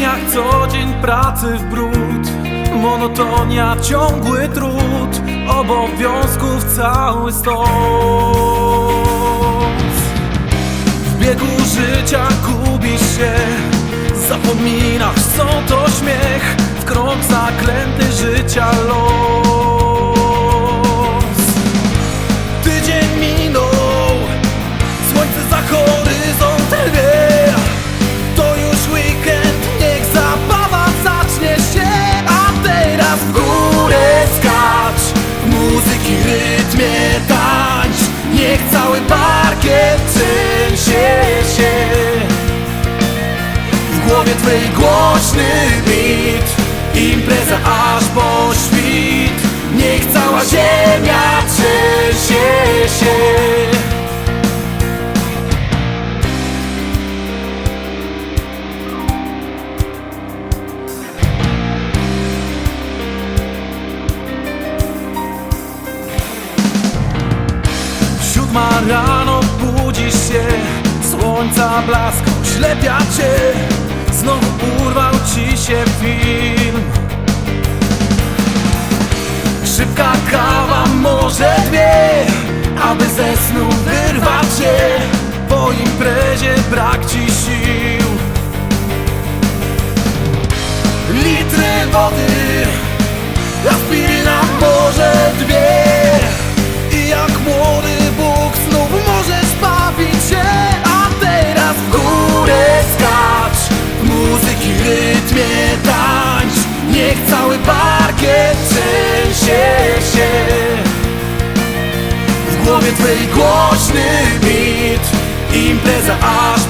Jak co dzień pracy w brud. Monotonia, ciągły trud. Obowiązków cały stos. W biegu życia gubisz się. Zapominasz co to śmiech. W krok zaklęty życia los Twej głośny beat Impreza aż po świt. Niech cała ziemia trzęsie się. Siódma rano budzisz się. Słońca blask oślepia cię Znowu urwał ci się film. Szybka kawa, może dwie Aby ze snu wyrwać się Po imprezie brak ci sił. Litry wody tańcz Niech cały parkiet trzęsie się. W głowie twej głośny beat Impreza aż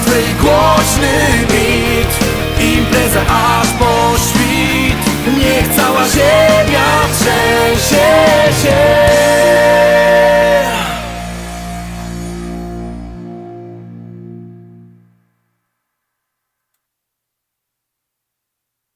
Twój głośny bit Impreza, a.